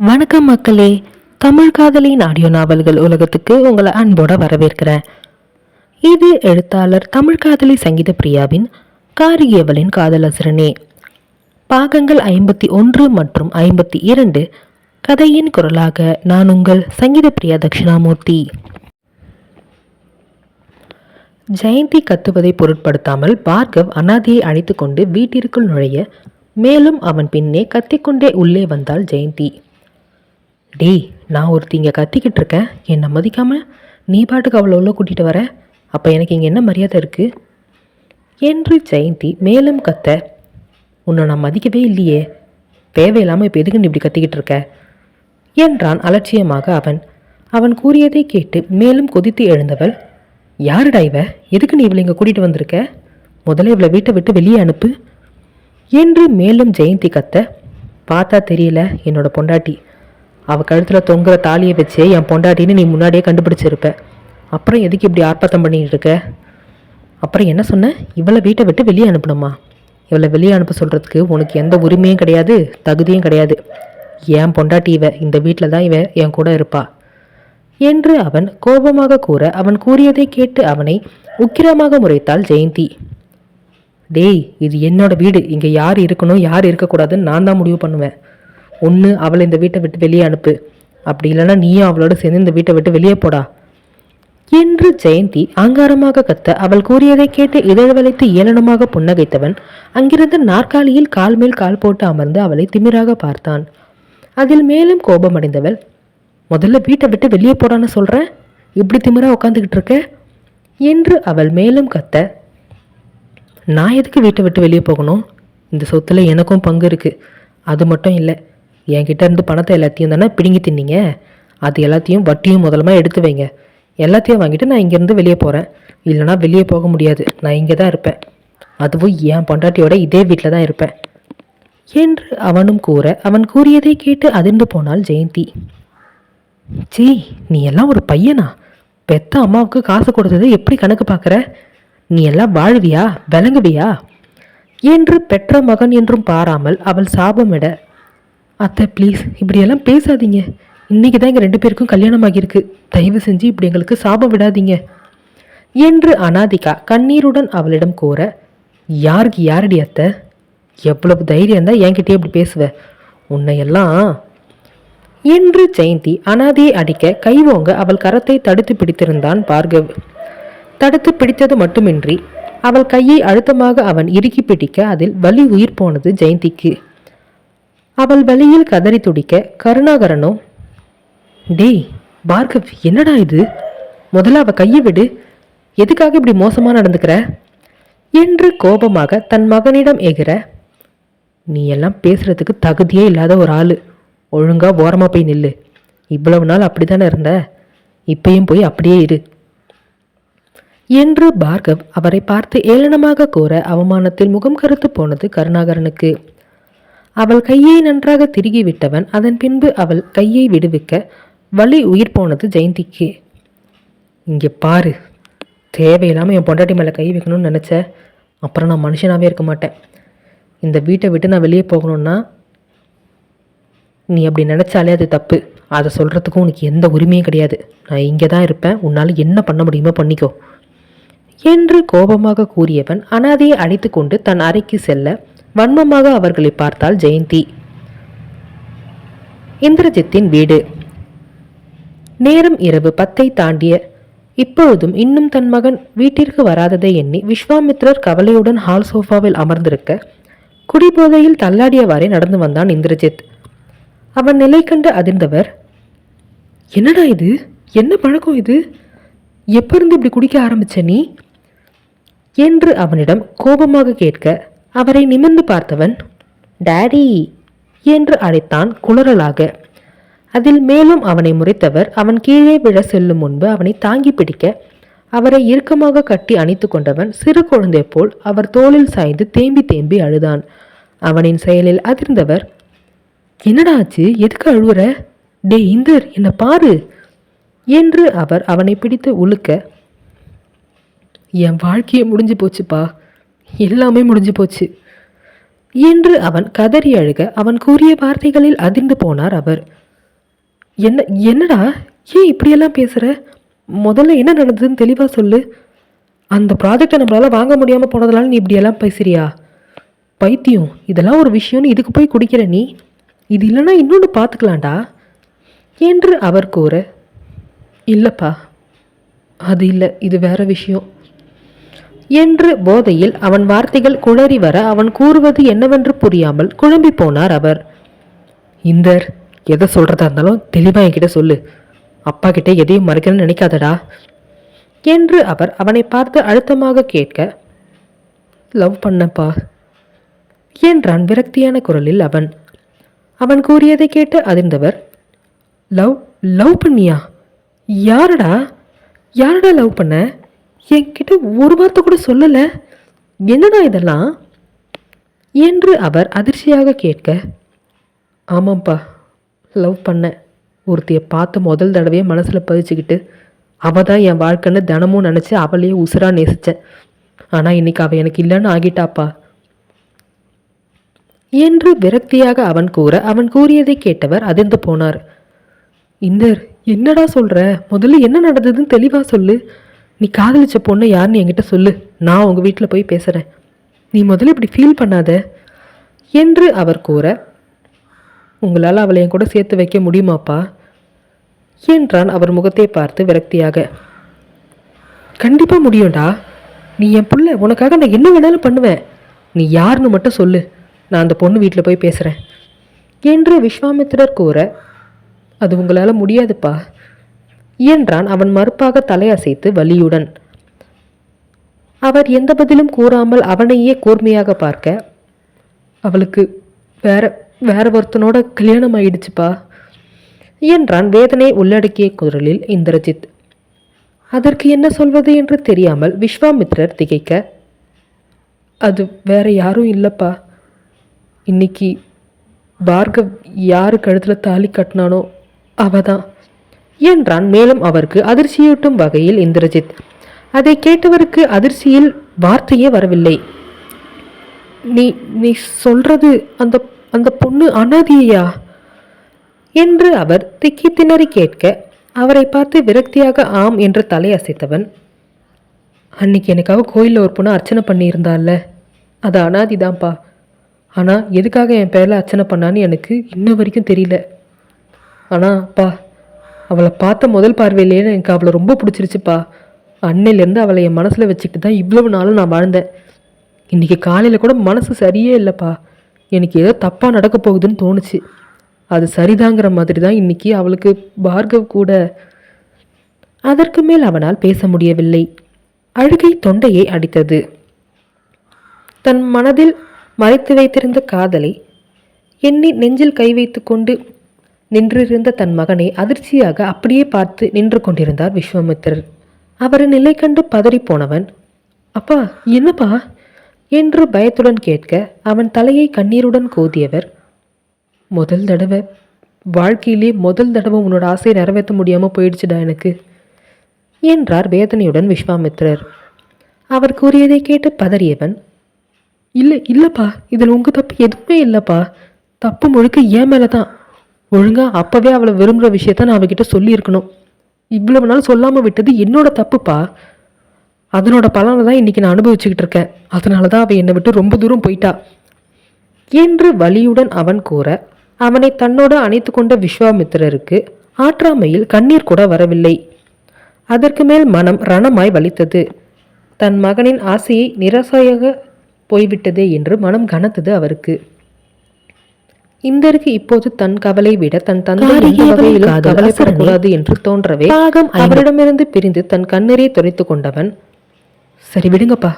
வணக்கம் மக்களே. தமிழ் காதலின் ஆடியோ நாவல்கள் உலகத்துக்கு உங்களை அன்போட வரவேற்கிறேன். இது எழுத்தாளர் தமிழ் காதலி சங்கீத பிரியாவின் காரிகேவலின் காதலசுரனே. பாகங்கள் ஐம்பத்தி ஒன்று மற்றும் ஐம்பத்தி இரண்டு கதையின் குரலாக நான் உங்கள் சங்கீத பிரியா தட்சிணாமூர்த்தி. ஜெயந்தி கத்துவதை பொருட்படுத்தாமல் பார்கவ் அனாதையை அழைத்து கொண்டு வீட்டிற்குள் நுழைய மேலும் அவன் பின்னே கத்திக்கொண்டே உள்ளே வந்தாள் ஜெயந்தி. டேய் நான் ஒருத்திங்க கத்திக்கிட்டு இருக்கேன். என்னை மதிக்காமல் நீ பாட்டுக்கு அவ்வளோ உள்ள கூட்டிகிட்டு வர? அப்போ எனக்கு இங்கே என்ன மரியாதை இருக்குது என்று ஜெயந்தி மேலும் கத்த உன்னை நான் மதிக்கவே இல்லையே. தேவையில்லாமல் இப்போ எதுக்கு நீ இப்படி கத்திக்கிட்டு இருக்க? என்றான் அலட்சியமாக அவன். அவன் கூறியதை கேட்டு மேலும் கொதித்து எழுந்தவள் யாருடா இவ? எதுக்கு நீ இவளை இங்கே கூட்டிகிட்டு வந்திருக்க? முதல்ல இவளை வீட்டை விட்டு வெளியே அனுப்பு. என்று மேலும் ஜெயந்தி கத்த பார்த்தா தெரியல என்னோட பொண்டாட்டி. அவ கழுத்தில் தொங்குற தாலியை வச்சே என் பொண்டாட்டின்னு நீ முன்னாடியே கண்டுபிடிச்சிருப்ப. அப்புறம் எதுக்கு இப்படி ஆர்ப்பாட்டம் பண்ணிட்டு இருக்க? அப்புறம் என்ன சொன்ன? இவளை வீட்டை விட்டு வெளியே அனுப்பணுமா? இவளை வெளியே அனுப்ப சொல்கிறதுக்கு உனக்கு எந்த உரிமையும் கிடையாது தகுதியும் கிடையாது. என் பொண்டாட்டி இவ இந்த வீட்டில் தான் இவ என் கூட இருப்பா. என்று அவன் கோபமாக கூற அவன் கூறியதை கேட்டு அவனை உக்கிரமாக முறைத்தாள் ஜெயந்தி. டேய் இது என்னோட வீடு. இங்கே யார் இருக்கணும் யார் இருக்கக்கூடாதுன்னு நான் தான் முடிவு பண்ணுவேன். ஒன்று அவளை இந்த வீட்டை விட்டு வெளியே அனுப்பு. அப்படி இல்லைன்னா நீயும் அவளோட சேர்ந்து இந்த வீட்டை விட்டு வெளியே போடா. என்று ஜெயந்தி ஆங்காரமாக கத்த அவள் கூறியதை கேட்டு இதழ்வளைத்து ஏளனமாக புன்னகைத்தவன் அங்கிருந்து நாற்காலியில் கால் மேல் கால் போட்டு அமர்ந்து அவளை திமிராக பார்த்தான். அதில் மேலும் கோபமடைந்தவள் முதல்ல வீட்டை விட்டு வெளியே போடான்னு சொல்கிறேன் இப்படி திமிரா உட்காந்துக்கிட்டு இருக்க? என்று அவள் மேலும் கத்த நான் எதுக்கு வீட்டை விட்டு வெளியே போகணும்? இந்த சொத்தில் எனக்கும் பங்கு இருக்குது அது மட்டும் இல்லை என்கிட்ட இருந்து பணத்தை எல்லாத்தையும் தானே பிடுங்கி தின்னீங்க? அது எல்லாத்தையும் வட்டியும் முதலமா எடுத்து வைங்க. எல்லாத்தையும் வாங்கிட்டு நான் இங்கேருந்து வெளியே போகிறேன் இல்லைனா வெளியே போக முடியாது. நான் இங்கே தான் இருப்பேன். அதுவும் என் பொண்டாட்டியோட இதே வீட்டில் தான் இருப்பேன். என்று அவனும் கூற அவன் கூறியதை கேட்டு அதிர்ந்து போனாள் ஜெயந்தி. சீ நீ எல்லாம் ஒரு பையனா? பெத்த அம்மாவுக்கு காசு கொடுத்தது எப்படி கணக்கு பார்க்குற? நீ எல்லாம் வாழ்வியா? விளங்குவியா? என்று பெற்ற மகன் என்றும் பாராமல் அவள் சாபமிட அத்தை ப்ளீஸ் இப்படியெல்லாம் பேசாதீங்க. இன்னைக்கு தான் எங்கள் ரெண்டு பேருக்கும் கல்யாணம் ஆகியிருக்கு தயவு செஞ்சு இப்படி எங்களுக்கு சாபம் விடாதீங்க. என்று அனாதிகா கண்ணீருடன் அவளிடம் கூற யாருக்கு யாரடி அத்தை? எவ்வளவு தைரியம் தான் என்கிட்டயே இப்படி பேசுவ? உன்னையெல்லாம் என்று ஜெயந்தி அனாதியை அடிக்க கைவோங்க அவள் கரத்தை தடுத்து பிடித்திருந்தான் பார்கவ். தடுத்து பிடித்தது மட்டுமின்றி அவள் கையை அழுத்தமாக அவன் இறுக்கி பிடிக்க அதில் வலி உயிர் போனது ஜெயந்திக்கு. அவள் வழியில் கதறி துடிக்க கருணாகரனோ டேய் பார்கவ் என்னடா இது? முதல்ல அவ கையை விடு. எதுக்காக இப்படி மோசமாக நடந்துக்கிற? என்று கோபமாக தன் மகனிடம் எகிற நீ எல்லாம் பேசுறதுக்கு தகுதியே இல்லாத ஒரு ஆள். ஒழுங்கா ஓரமாக போய் நில்லு. இவ்வளவு நாள் அப்படித்தானே இருந்த? இப்பயும் போய் அப்படியே இரு. என்று பார்கவ் அவரை பார்த்து ஏளனமாக கூற அவமானத்தில் முகம் கருத்து போனது கருணாகரனுக்கு. அவள் கையை நன்றாக திருகி விட்டவன் அதன் பின்பு அவள் கையை விடுவிக்க வலி உயிர் போனது ஜெயந்திக்கு. இங்கே பாரு தேவையில்லாமல் என் பொண்டாட்டி மேலே கை வைக்கணும்னு நினச்சேன் அப்புறம் நான் மனுஷனாகவே இருக்க மாட்டேன். இந்த வீட்டை விட்டு நான் வெளியே போகணும்னா நீ அப்படி நினச்சாலே அது தப்பு. அதை சொல்கிறதுக்கும் உனக்கு எந்த உரிமையும் கிடையாது. நான் இங்கே தான் இருப்பேன். உன்னால் என்ன பண்ண முடியுமோ பண்ணிக்கோ. என்று கோபமாக கூறியவன் அனாதையை அழைத்து கொண்டு தன் அறைக்கு செல்ல வன்மமாக அவர்களை பார்த்தாள் ஜெயந்தி. இந்திரஜித்தின் வீடு. நேரம் இரவு பத்தை தாண்டிய இப்பொழுதும் இன்னும் தன் மகன் வீட்டிற்கு வராததை எண்ணி விஸ்வாமித்ரர் கவலையுடன் ஹால் சோஃபாவில் அமர்ந்திருக்க குடிபோதையில் தள்ளாடியவாறே நடந்து வந்தான் இந்திரஜித். அவன் நிலை கண்டு அதிர்ந்தவர் என்னடா இது? என்ன பழக்கம் இது? எப்ப இருந்து இப்படி குடிக்க ஆரம்பிச்ச நீ? என்று அவனிடம் கோபமாக கேட்க அவரை நிமிர்ந்து பார்த்தவன் டாடி என்று அழைத்தான் குளறலாக. அதில் மேலும் அவனை முறைத்தவர் அவன் கீழே விழ செல்லும் முன்பு அவனை தாங்கி பிடிக்க அவரை இறுக்கமாக கட்டி அணைத்து கொண்டவன் சிறு குழந்தை போல் அவர் தோளில் சாய்ந்து தேம்பி தேம்பி அழுதான். அவனின் செயலில் அதிர்ந்தவர் என்னடா ஆச்சு? எதுக்கு அழுவுற? டே இந்தர் என்னை பாரு என்று அவர் அவனை பிடித்து உழுக்க என் வாழ்க்கையே முடிஞ்சு போச்சுப்பா. எல்லாமே முடிஞ்சு போச்சு. என்று அவன் கதறி அழுக அவன் கூறிய வார்த்தைகளில் அதிர்ந்து போனார் அவர். என்ன என்னடா? ஏன் இப்படியெல்லாம் பேசுகிற முதல்ல என்ன நடந்ததுன்னு தெளிவாக சொல்லு. அந்த ப்ராஜெக்டை நம்மளால் வாங்க முடியாமல் போனதுனால நீ இப்படியெல்லாம் பேசுறியா? பைத்தியம் இதெல்லாம் ஒரு விஷயம்னு இதுக்கு போய் குடிக்கிற நீ? இது இல்லைன்னா இன்னொன்று பார்த்துக்கலாம்டா. என்று அவர் கூற இல்லைப்பா அது இல்லை இது வேற விஷயம். என்று போதையில் அவன் வார்த்தைகள் குளறி வர அவன் கூறுவது என்னவென்று புரியாமல் குழம்பி போனார் அவர். இந்தர் எதை சொல்கிறதா இருந்தாலும் தெளிவாக என்கிட்ட சொல்லு. அப்பா கிட்டே எதையும் மறைக்கணும்னு நினைக்காதடா. என்று அவர் அவனை பார்த்து அழுத்தமாக கேட்க லவ் பண்ணப்பா என்றான் விரக்தியான குரலில் அவன். அவன் கூறியதை கேட்டு அதிர்ந்தவர் லவ் லவ் பண்ணியா? யாரடா? யாரடா லவ் பண்ண? என்கிட்ட ஒரு வார்த்தை கூட சொல்லலை. என்னடா இதெல்லாம்? என்று அவர் அதிர்ச்சியாக கேட்க ஆமாம்ப்பா லவ் பண்ணேன் ஒருத்தியை பார்த்த முதல் தடவையே மனசில் பதிச்சுக்கிட்டு அவள் தான் என் வாழ்க்கைன்னு தினமும் நினச்சி அவளையே உசுராக நேசித்தேன் ஆனால் இன்னைக்கு அவள் எனக்கு இல்லைன்னு ஆகிட்டாப்பா. என்று விரக்தியாக அவன் கூற அவன் கூறியதை கேட்டவர் அதிர்ந்து போனார். இந்தர் என்னடா சொல்கிற முதல்ல என்ன நடந்ததுன்னு தெளிவாக சொல்லு. நீ காதலிச்ச பொண்ணு யாருன்னு என்கிட்ட சொல்லு. நான் உங்கள் வீட்டில் போய் பேசுகிறேன் நீ முதல்ல இப்படி ஃபீல் பண்ணாத. என்று அவர் கூற உங்களால் அவளை என் கூட சேர்த்து வைக்க முடியுமாப்பா? என்றான் அவர் முகத்தை பார்த்து விரக்தியாக. கண்டிப்பாக முடியும்டா. நீ என் பிள்ளை. உனக்காக நான் என்ன வேணாலும் பண்ணுவேன். நீ யாருன்னு மட்டும் சொல்லு. நான் அந்த பொண்ணு வீட்டில் போய் பேசுகிறேன் என்று விஸ்வாமித்திரர் கூற அது உங்களால் முடியாதுப்பா. என்றான் அவன் மறுப்பாக தலையசைத்து வலியுடன். அவர் எந்த பதிலும் கூறாமல் அவனையே கூர்மையாக பார்க்க அவளுக்கு வேற வேற ஒருத்தனோட கல்யாணம் ஆயிடுச்சுப்பா என்றான் வேதனை உள்ளடக்கிய குரலில் இந்திரஜித். அதற்கு என்ன சொல்வது என்று தெரியாமல் விஸ்வாமித்ரர் திகைக்க அது வேற யாரும் இல்லைப்பா. இன்னைக்கு பார்கவ் யாரு கழுத்தில் தாலி கட்டினானோ அவ தான் என்றான். மேலும் அவருக்கு அதிர்ச்சியூட்டும் வகையில் இந்திரஜித் அதை கேட்டவருக்கு அதிர்ச்சியில் வார்த்தையே வரவில்லை. நீ நீ சொல்றது அந்த அந்த பொண்ணு அனாதியா? என்று அவர் திக்கி திணறி கேட்க அவரை பார்த்து விரக்தியாக ஆம் என்று தலை அசைத்தவன் அன்னைக்கு எனக்காக கோயிலில் ஒரு பொண்ணு அர்ச்சனை பண்ணியிருந்தாள்ல. அது அனாதிதான்ப்பா. ஆனால் எதுக்காக என் பேரில் அர்ச்சனை பண்ணான்னு எனக்கு இன்ன வரைக்கும் தெரியல. ஆனால் பா அவளை பார்த்த முதல் பார்வையிலேயே எனக்கு அவளை ரொம்ப பிடிச்சிருச்சுப்பா. அன்னையிலேருந்து அவளை என் மனசில் வச்சுக்கிட்டு தான் இவ்வளவு நாளும் நான் வாழ்ந்தேன். இன்றைக்கி காலையில் கூட மனசு சரியே இல்லைப்பா. எனக்கு ஏதோ தப்பாக நடக்க போகுதுன்னு தோணுச்சு. அது சரிதாங்கிற மாதிரி தான் இன்றைக்கி அவளுக்கு பார்கவ் கூட. அதற்கு மேல் அவனால் பேச முடியவில்லை. அழுகை தொண்டையை அடித்தது. தன் மனதில் மறைத்து வைத்திருந்த காதலை எண்ணி நெஞ்சில் கை வைத்து கொண்டு நின்றிருந்த தன் மகனை அதிர்ச்சியாக அப்படியே பார்த்து நின்று கொண்டிருந்தார் விஸ்வாமித்திரர். அவரின் நிலை கண்டு பதறிப்போனவன் அப்பா என்னப்பா? என்று பயத்துடன் கேட்க அவன் தலையை கண்ணீருடன் கோதியவர் முதல் தடவை வாழ்க்கையிலே முதல் தடவை உன்னோட ஆசையை நிறைவேற்ற முடியாமல் போயிடுச்சுடா எனக்கு என்றார் வேதனையுடன் விஸ்வாமித்திரர். அவர் கூறியதை கேட்டு பதறியவன் இல்லை இல்லைப்பா இதில் உங்கள் தப்பு எதுவுமே இல்லைப்பா. தப்பு முழுக்க ஏன் மேலே தான் ஒழுங்காக அப்போவே அவளை விரும்புகிற விஷயத்த நான் அவகிட்ட சொல்லியிருக்கணும். இவ்வளவு நாள் சொல்லாமல் விட்டது என்னோட தப்புப்பா? அதனோட பலனை தான் இன்றைக்கி நான் அனுபவிச்சுக்கிட்டு இருக்கேன். அதனால தான் அவள் என்னை விட்டு ரொம்ப தூரம் போயிட்டா. என்று வலியுடன் அவன் கூற அவனை தன்னோடு அணைத்து கொண்ட விஸ்வாமித்திரருக்கு ஆற்றாமையில் கண்ணீர் கூட வரவில்லை. அதற்கு மேல் மனம் ரணமாய் வலித்தது. தன் மகனின் ஆசையை நிராசையாக போய்விட்டதே என்று மனம் கனத்தது அவருக்கு. இந்தருக்கு இப்போது தன் கவலை விட தன் தந்தை எந்த வகையிலும் கவலைப்படக்கூடாது என்று தோன்றவே அவரிடமிருந்து பிரிந்து தன் கண்ணீரை துரைத்து கொண்டவன் சரி விடுங்கப்பா.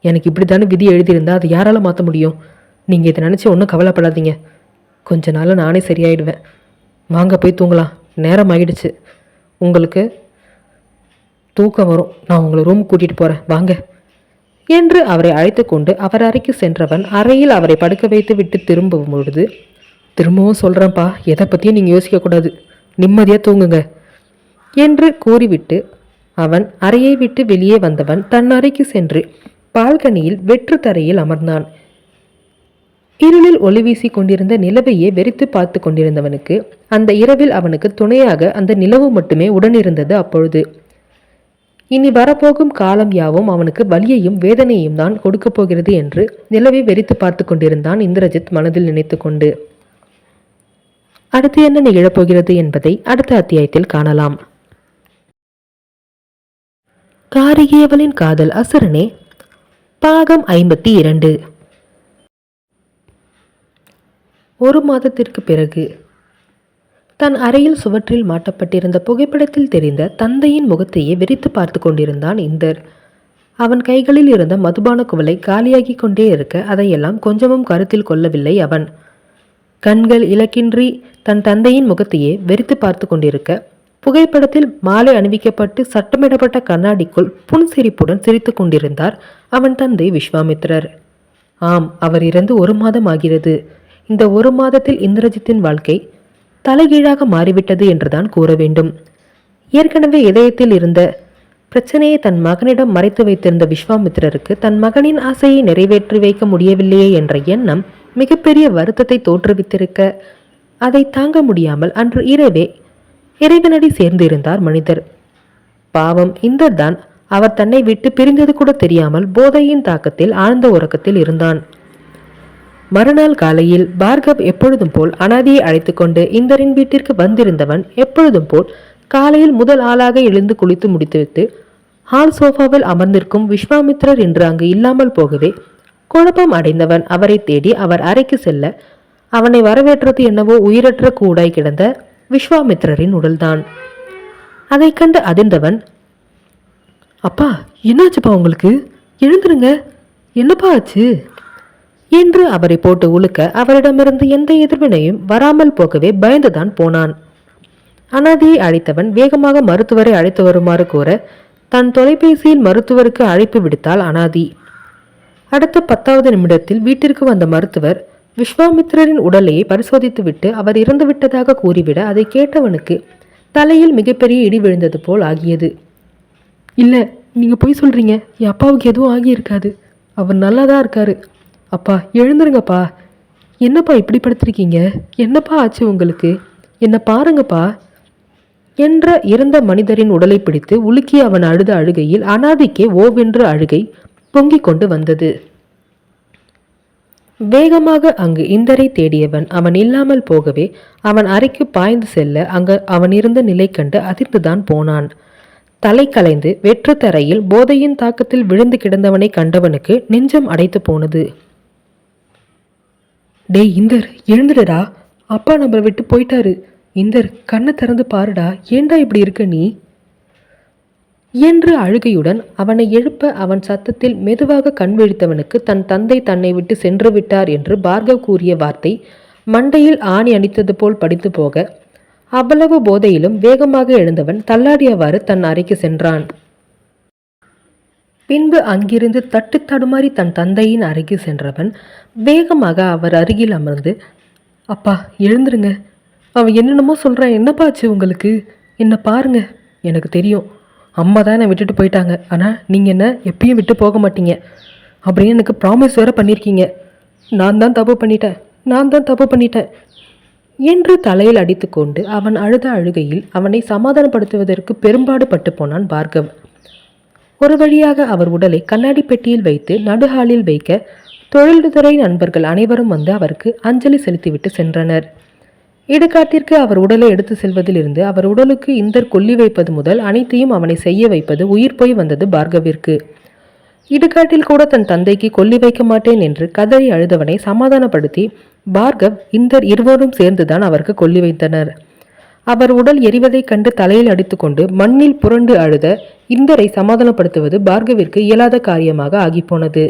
எனக்கு இப்படி தானே விதி எழுதியிருந்தா அதை யாரால மாற்ற முடியும்? நீங்கள் இதை நினச்சி ஒன்றும் கவலைப்படாதீங்க. கொஞ்ச நாள் நானே சரியாயிடுவேன். வாங்க போய் தூங்கலாம். நேரம் ஆயிடுச்சு. உங்களுக்கு தூக்கம் வரும். நான் உங்களை ரூம் கூட்டிகிட்டு போகிறேன் வாங்க. என்று அவரை அழைத்து கொண்டு அவர் அறைக்கு சென்றவன் அறையில் அவரை படுக்க வைத்து விட்டு திரும்பும் பொழுது திரும்பவும் சொல்கிறேன்ப்பா எதை பற்றியும் நீங்கள் யோசிக்கக்கூடாது நிம்மதியாக தூங்குங்க. என்று கூறிவிட்டு அவன் அறையை விட்டு வெளியே வந்தவன் தன் அறைக்கு சென்று பால்கனியில் வெற்று தரையில் அமர்ந்தான். இருளில் ஒளி வீசி கொண்டிருந்த நிலவையே வெறித்து பார்த்து கொண்டிருந்தவனுக்கு அந்த இரவில் அவனுக்கு துணையாக அந்த நிலவு மட்டுமே உடனிருந்தது அப்பொழுது. இனி வரப்போகும் காலம் யாவும் அவனுக்கு வலியையும் வேதனையும் தான் கொடுக்கப் போகிறது என்று நிலவை வெறித்து பார்த்து கொண்டிருந்தான் இந்திரஜித் மனதில் நினைத்து கொண்டு. அடுத்து என்ன நிகழப்போகிறது என்பதை அடுத்த அத்தியாயத்தில் காணலாம். காரிகேவலின் காதல் அசுரனே பாகம் ஐம்பத்தி இரண்டு. ஒரு மாதத்திற்கு பிறகு தன் அறையில் சுவற்றில் மாட்டப்பட்டிருந்த புகைப்படத்தில் தெரிந்த தந்தையின் முகத்தையே வெறித்து பார்த்து கொண்டிருந்தான் இந்தர். அவன் கைகளில் இருந்த மதுபான குவலை காலியாகிக் கொண்டே இருக்க அதையெல்லாம் கொஞ்சமும் கருத்தில் கொள்ளவில்லை அவன். கண்கள் இலக்கின்றி தன் தந்தையின் முகத்தையே வெறித்து பார்த்து கொண்டிருக்க புகைப்படத்தில் மாலை அணிவிக்கப்பட்டு சட்டமிடப்பட்ட கண்ணாடிக்குள் புன்சிரிப்புடன் சிரித்து கொண்டிருந்தார் அவன் தந்தை விஸ்வாமித்திரர். ஆம் அவர் இறந்து ஒரு மாதம் ஆகிறது. இந்த ஒரு மாதத்தில் இந்திரஜித்தின் வாழ்க்கை தலைகீழாக மாறிவிட்டது என்றுதான் கூற வேண்டும். ஏற்கனவே இதயத்தில் இருந்த பிரச்சனையை தன் மகனிடம் மறைத்து வைத்திருந்த விஸ்வாமித்திரருக்கு தன் மகனின் ஆசையை நிறைவேற்றி வைக்க முடியவில்லையே என்ற எண்ணம் மிகப்பெரிய வருத்தத்தை தோற்றுவித்திருக்க அதை தாங்க முடியாமல் அன்று இரவே இறைவனடி சேர்ந்திருந்தார் மனிதர். பாவம் இந்த தான் அவர் தன்னை விட்டு பிரிந்தது கூட தெரியாமல் போதையின் தாக்கத்தில் ஆழ்ந்த உறக்கத்தில் இருந்தான். மறுநாள் காலையில் பார்கவ் எப்பொழுதும் போல் அனாதியை அழைத்துக்கொண்டு இந்தரின் வீட்டிற்கு வந்திருந்தவன் எப்பொழுதும் போல் காலையில் முதல் ஆளாக எழுந்து குளித்து முடித்துவிட்டு ஹால் சோஃபாவில் அமர்ந்திருக்கும் விஸ்வாமித்ரர் என்று அங்கு இல்லாமல் போகவே குழப்பம் அடைந்தவன் அவரை தேடி அவர் அறைக்கு செல்ல அவனை வரவேற்றது என்னவோ உயிரற்ற கூடாய் கிடந்த விஸ்வாமித்ரரின் உடல்தான். அதை கண்டு அதிர்ந்தவன் அப்பா என்னாச்சுப்பா உங்களுக்கு? எழுந்துருங்க. என்னப்பா ஆச்சு? என்று அவரை போட்டு உழுக்க அவரிடமிருந்து எந்த எதிர்வினையும் வராமல் போகவே பயந்துதான் போனான். அனாதியை அழைத்தவன் வேகமாக மருத்துவரை அழைத்து வருமாறு கூற தன் தொலைபேசியில் மருத்துவருக்கு அழைப்பு விடுத்தாள் அனாதி. அடுத்த பத்தாவது நிமிடத்தில் வீட்டிற்கு வந்த மருத்துவர் விஸ்வாமித்திரரின் உடலையை பரிசோதித்துவிட்டு அவர் இறந்துவிட்டதாக கூறிவிட அதை கேட்டவனுக்கு தலையில் மிகப்பெரிய இடி விழுந்தது போல் ஆகியது. இல்லை நீங்கள் பொய் சொல்கிறீங்க என் அப்பாவுக்கு எதுவும் ஆகியிருக்காது. அவர் நல்லா தான் இருக்காரு. அப்பா எழுந்துருங்கப்பா. என்னப்பா இப்படி படுத்திருக்கீங்க? என்னப்பா ஆச்சு உங்களுக்கு? என்னை பாருங்கப்பா. என்ற இறந்த மனிதரின் உடலை பிடித்து உலுக்கி அவன் அழுத அழுகையில் அனாதிக்கே ஓவென்று அழுகை பொங்கிக் கொண்டு வந்தது. வேகமாக அங்கு இந்தரை தேடியவன் அவன் இல்லாமல் போகவே அவன் அறைக்கு பாய்ந்து செல்ல அங்கு அவன் இருந்த நிலை கண்டு அதிர்ந்துதான் போனான். தலை கலைந்து வெற்று தரையில் போதையின் தாக்கத்தில் விழுந்து கிடந்தவனை கண்டவனுக்கு நெஞ்சம் அடைத்து போனது. டேய் இந்தர் எழுந்துடுடா. அப்பா நம்மளை விட்டு போயிட்டாரு. இந்தர் கண்ணை திறந்து பாருடா. ஏண்டா இப்படி இருக்க நீ? என்று அழுகையுடன் அவனை எழுப்ப அவன் சத்தத்தில் மெதுவாக கண் விழித்தவனுக்கு தன் தந்தை தன்னை விட்டு சென்று விட்டார் என்று பார்கவ் கூறிய வார்த்தை மண்டையில் ஆணி அணித்தது போல் படித்து போக அவ்வளவு போதையிலும் வேகமாக எழுந்தவன் தள்ளாடியவாறு தன் அறைக்கு சென்றான். பின்பு அங்கிருந்து தட்டு தடுமாறி தன் தந்தையின் அருகே சென்றவன் வேகமாக அவர் அருகில் அமர்ந்து அப்பா எழுந்துருங்க. அவன் என்னென்னமோ சொல்கிறான் என்னப்பாச்சு உங்களுக்கு? என்ன பாருங்க. எனக்கு தெரியும். அம்மா தான் என்னை விட்டுட்டு போயிட்டாங்க. ஆனால் நீங்கள் என்ன? எப்பயும் விட்டு போக மாட்டீங்க. அப்படின்னு எனக்கு ப்ராமிஸ் வேற பண்ணியிருக்கீங்க நான் தான் தப்பு பண்ணிட்டேன். நான் தான் தப்பு பண்ணிட்டேன். என்று தலையில் அடித்துக்கொண்டு அவன் அழுத அழுகையில் அவனை சமாதானப்படுத்துவதற்கு பெரும்பாடு பட்டு போனான் பார்கவ் ஒரு வழியாக அவர் உடலை கண்ணாடி பெட்டியில் வைத்து நடுஹாலில் வைக்க தொழில்துறை நண்பர்கள் அனைவரும் வந்து அவருக்கு அஞ்சலி செலுத்திவிட்டு சென்றனர். இடுகாட்டிற்கு அவர் உடலை எடுத்து செல்வதிலிருந்து அவர் உடலுக்கு இந்தர் கொல்லி வைப்பது முதல் அனைத்தையும் அவனை செய்ய வைப்பது உயிர் போய் வந்தது பார்கவிற்கு. இடுகாட்டில் கூட தன் தந்தைக்கு கொல்லி வைக்க மாட்டேன் என்று கதறி அழுதவனை சமாதானப்படுத்தி பார்கவ் இந்தர் இருவரும் சேர்ந்துதான் அவருக்கு கொல்லி வைத்தனர். அவர் உடல் எரிவதைக் கண்டு தலையில் அடித்துக்கொண்டு மண்ணில் புரண்டு அழுத இந்தரை சமாதானப்படுத்துவது பார்கவிற்கு இயலாத காரியமாக ஆகிப்போனது.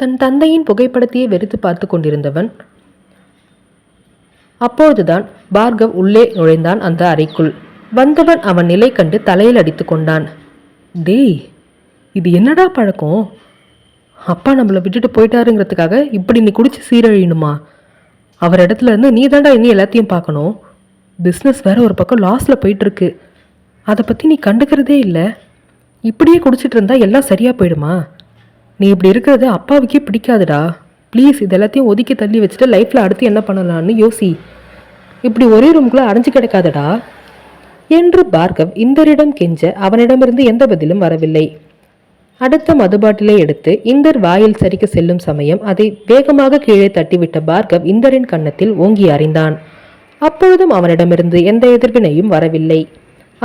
தன் தந்தையின் புகைப்படத்தையே வெறுத்து பார்த்து கொண்டிருந்தவன் அப்பொழுதுதான் பார்கவ் உள்ளே நுழைந்தான் அந்த அறைக்குள். வந்தவன் அவன் நிலை கண்டு தலையில் அடித்து கொண்டான். டேய் இது என்னடா பழக்கம்? அப்பா நம்மளை விட்டுட்டு போயிட்டாருங்கிறதுக்காக இப்படி நீ குடிச்சு சீரழியணுமா? அவர் இடத்துல இருந்து நீ தாண்டா இன்னும் எல்லாத்தையும் பார்க்கணும். பிஸ்னஸ் வேற ஒரு பக்கம் லாஸில் போயிட்டுருக்கு அதை பற்றி நீ கண்டுக்கிறதே இல்லை. இப்படியே குடிச்சிட்டு இருந்தா எல்லாம் சரியாக போயிடுமா? நீ இப்படி இருக்கிறது அப்பாவுக்கே பிடிக்காதுடா. ப்ளீஸ் இது எல்லாத்தையும் ஒதுக்கி தள்ளி வச்சுட்டு லைஃப்பில் அடுத்து என்ன பண்ணலான்னு யோசி. இப்படி ஒரே ரூம்குள்ளே அடைஞ்சு கிடக்காதடா. என்று பார்கவ் இந்தரிடம் கெஞ்ச அவனிடமிருந்து எந்த பதிலும் வரவில்லை. அடுத்த மதுபாட்டிலை எடுத்து இந்தர் வாயில் சரிக்க செல்லும் சமயம் அதை வேகமாக கீழே தட்டிவிட்ட பார்கவ் இந்தரின் கன்னத்தில் ஓங்கி அறிந்தான். அப்பொழுதும் அவனிடமிருந்து எந்த எதிர்வினையும் வரவில்லை.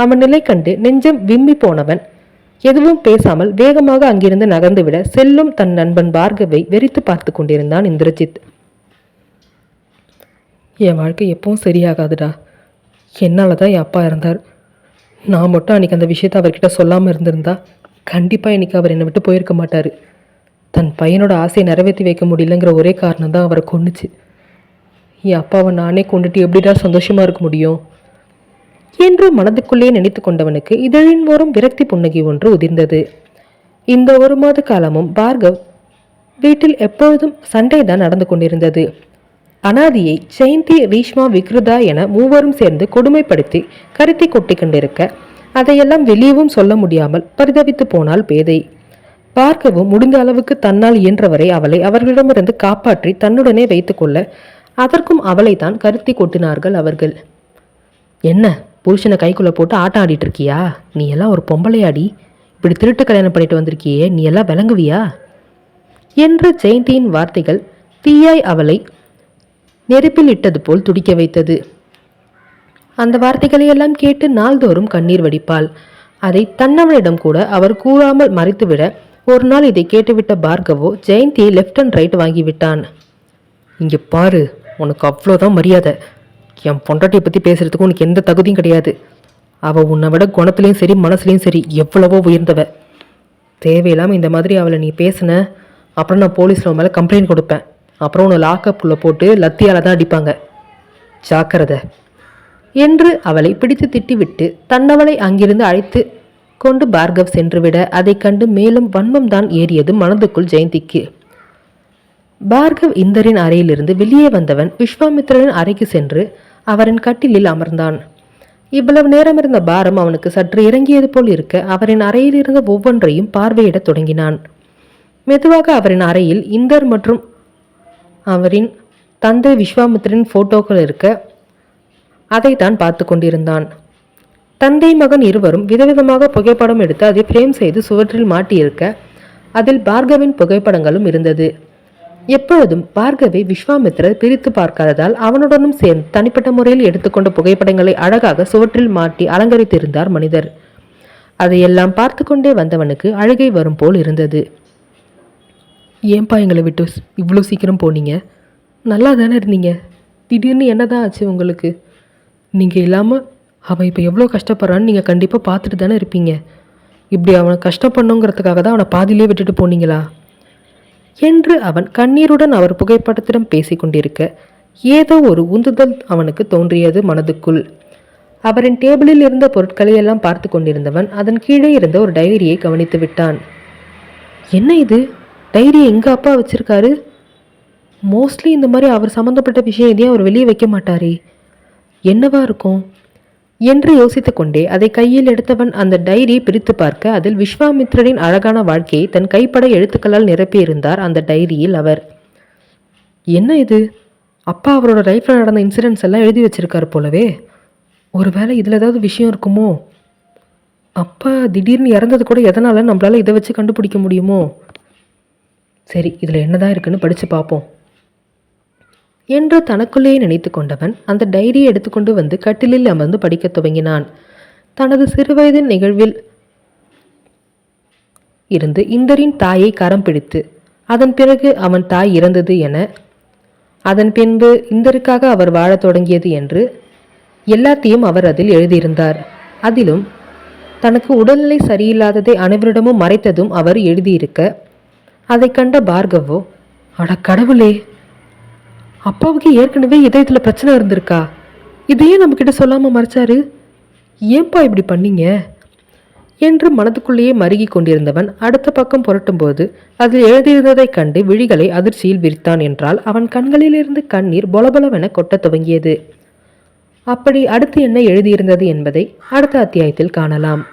அவன் நிலை கண்டு நெஞ்சம் விம்மி போனவன். எதுவும் பேசாமல் வேகமாக அங்கிருந்து நகர்ந்துவிட செல்லும் தன் நண்பன் பார்கவை வெறித்து பார்த்து கொண்டிருந்தான் இந்திரஜித். என் வாழ்க்கை எப்பவும் சரியாகாதுடா. என்னால் தான் என் அப்பா இருந்தார் நான் மட்டும் அன்றைக்கி அந்த விஷயத்தை அவர்கிட்ட சொல்லாமல் இருந்திருந்தா கண்டிப்பாக இன்றைக்கி அவர் என்னை விட்டு போயிருக்க மாட்டார். தன் பையனோட ஆசையை நிறைவேற்றி வைக்க முடியலங்கிற ஒரே காரணம் தான் அவரை கொண்டுச்சு என் அப்பாவை நானே கொண்டுட்டு எப்படிடா சந்தோஷமாக இருக்க முடியும்? என்று மனதுக்குள்ளே நினைத்து கொண்டவனுக்கு இதழின் ஓரம் விரக்தி புன்னகை ஒன்று உதிர்ந்தது. இந்த ஒரு மாத காலமும் பார்கவ் வீட்டில் எப்பொழுதும் சண்டை தான் நடந்து கொண்டிருந்தது. அனாதியை ஜெயந்தி ரீஷ்மா விக்ருதா என மூவரும் சேர்ந்து கொடுமைப்படுத்தி கருத்தி கொட்டி கொண்டிருக்க அதையெல்லாம் வெளியவும் சொல்ல முடியாமல் பரிதவித்து போனாள் பேதை. பார்க்கவும் முடிந்த அளவுக்கு தன்னால் இயன்றவரை அவளை அவர்களிடமிருந்து காப்பாற்றி தன்னுடனே வைத்துக்கொள்ள அதற்கும் அவளை தான் கருத்தி கொட்டினார்கள் அவர்கள். என்ன? புருஷனை கைக்குள்ளே போட்டு ஆட்டம் ஆடிட்டு இருக்கியா? நீ எல்லாம் ஒரு பொம்பளையாடி. இப்படி திருட்டு கல்யாணம் பண்ணிட்டு வந்திருக்கியே நீ எல்லாம் விளங்குவியா? என்று ஜெயந்தியின் வார்த்தைகள் தீயாய் அவளை நெருப்பில் இட்டது போல் துடிக்க வைத்தது. அந்த வார்த்தைகளையெல்லாம் கேட்டு நாள்தோறும் கண்ணீர் வடிப்பாள். அதை தன்னவனிடம் கூட அவர் கூறாமல் மறைத்துவிட ஒரு நாள் இதை கேட்டுவிட்ட பார்கவோ ஜெயந்தியை லெஃப்ட் அண்ட் ரைட் வாங்கிவிட்டான் இங்கே பாரு உனக்கு அவ்வளோதான் மரியாதை. என் பொண்டாட்டியை பற்றி பேசுறதுக்கு உனக்கு எந்த தகுதியும் கிடையாது. அவள் உன்னை விட குணத்துலேயும் சரி மனசுலேயும் சரி எவ்வளவோ உயர்ந்தவ. தேவையில்லாமல் இந்த மாதிரி அவளை நீ பேசின அப்புறம் நான் போலீஸில் மேலே கம்ப்ளைண்ட் கொடுப்பேன். அப்புறம் உன்னை லாக்கப்புக்குள்ளே போட்டு லத்தியால் தான் அடிப்பாங்க. ஜாக்கிரதை. என்று அவளை பிடித்து திட்டிவிட்டு தன்னவளை அங்கிருந்து அழைத்து கொண்டு பார்கவ் சென்றுவிட அதைக் கண்டு மேலும் வன்மம் தான் ஏறியது மனதுக்குள் ஜெயந்திக்கு. பார்கவ் இந்தரின் அறையிலிருந்து வெளியே வந்தவன் விஸ்வாமித்திரனின் அறைக்கு சென்று அவரின் கட்டிலில் அமர்ந்தான். இவ்வளவு நேரம் இருந்த பாரம் அவனுக்கு சற்று இறங்கியது போல் இருக்க அவரின் அறையில் இருந்த ஒவ்வொன்றையும் பார்வையிடத் தொடங்கினான். மெதுவாக அவரின் அறையில் இந்தர் மற்றும் அவரின் தந்தை விஸ்வாமித்திரின் போட்டோக்கள் இருக்க அதைத்தான் பார்த்து கொண்டிருந்தான். தந்தை மகன் இருவரும் விதவிதமாக புகைப்படம் எடுத்து அதை ஃப்ரேம் செய்து சுவற்றில் மாட்டியிருக்க அதில் பார்கவின் புகைப்படங்களும் இருந்தது. எப்பொழுதும் பார்கவை விஸ்வாமித்ரர் பிரித்து பார்க்காததால் அவனுடனும் சேர்ந்து தனிப்பட்ட முறையில் எடுத்துக்கொண்ட புகைப்படங்களை அழகாக சுவற்றில் மாட்டி அலங்கரித்திருந்தார் மனிதர். அதையெல்லாம் பார்த்து கொண்டே வந்தவனுக்கு அழுகை வரும் போல் இருந்தது. ஏன்பா எங்களை விட்டு இவ்வளோ சீக்கிரம் போனீங்க? நல்லா தானே இருந்தீங்க? திடீர்னு என்னதான் ஆச்சு உங்களுக்கு? நீங்கள் இல்லாமல் அவன் இப்போ எவ்வளோ கஷ்டப்படுறான்னு நீங்கள் கண்டிப்பாக பார்த்துட்டு தானே இருப்பீங்க. இப்படி அவனை கஷ்டப்படணுங்கிறதுக்காக தான் அவனை பாதியிலே விட்டுட்டு போனீங்களா? என்று அவன் கண்ணீருடன் அவர் புகைப்படத்திடம் பேசிக்கொண்டிருக்க ஏதோ ஒரு உந்துதல் அவனுக்கு தோன்றியது மனதுக்குள். அவரின் டேபிளில் இருந்த பொருட்களை எல்லாம் பார்த்து கொண்டிருந்தவன் அதன் கீழே இருந்த ஒரு டைரியை கவனித்து விட்டான். என்ன இது? டைரியை எங்கள் அப்பா வச்சிருக்காரு? மோஸ்ட்லி இந்த மாதிரி அவர் சம்மந்தப்பட்ட விஷயம் எதையும் அவர் வெளியே வைக்க மாட்டாரே. என்னவா இருக்கும்? என்று யோசித்துக்கொண்டே அதை கையில் எடுத்தவன் அந்த டைரியை பிரித்து பார்க்க அதில் விஸ்வாமித்ரனின் அழகான வாழ்க்கையை தன் கைப்பட எழுத்துக்களால் நிரப்பியிருந்தார் அந்த டைரியில் அவர். என்ன இது? அப்பா அவரோட லைஃப்பில் நடந்த இன்சிடென்ட்ஸ் எல்லாம் எழுதி வச்சிருக்கார் போலவே. ஒருவேளை இதில் ஏதாவது விஷயம் இருக்குமோ? அப்பா திடீர்னு இறந்தது கூட எதனால நம்மளால இதை வச்சு கண்டுபிடிக்க முடியுமோ? சரி இதில் என்னதான் இருக்குன்னு படித்து பார்ப்போம். என்று தனக்குள்ளேயே நினைத்து கொண்டவன் அந்த டைரியை எடுத்துக்கொண்டு வந்து கட்டிலில் அமர்ந்து படிக்கத் துவங்கினான். தனது சிறுவயதின் நிகழ்வில் இருந்து இந்தரின் தாயை கரம் பிடித்து அதன் பிறகு அவன் தாய் இறந்தது என அதன் பின்பு இந்தருக்காக அவர் வாழத் தொடங்கியது என்று எல்லாத்தையும் அவர் அதில் எழுதியிருந்தார். அதிலும் தனக்கு உடல்நிலை சரியில்லாததை அனைவரிடமும் மறைத்ததும் அவர் எழுதியிருக்க அதைக் கண்ட பார்கவோ அட கடவுளே! அப்பாவுக்கு ஏற்கனவே இதயத்தில் பிரச்சனை இருந்திருக்கா? இதையே நம்மக்கிட்ட சொல்லாமல் மறைச்சாரு? ஏன்பா இப்படி பண்ணீங்க? என்று மனதுக்குள்ளேயே மருகி கொண்டிருந்தவன் அடுத்த பக்கம் புரட்டும்போது அதில் எழுதியிருந்ததைக் கண்டு விழிகளை அதிர்ச்சியில் விரித்தான் என்றால் அவன் கண்களிலிருந்து கண்ணீர் பொலபொலவென கொட்டத் துவங்கியது. அப்படி அடுத்து என்ன எழுதியிருந்தது என்பதை அடுத்த அத்தியாயத்தில் காணலாம்.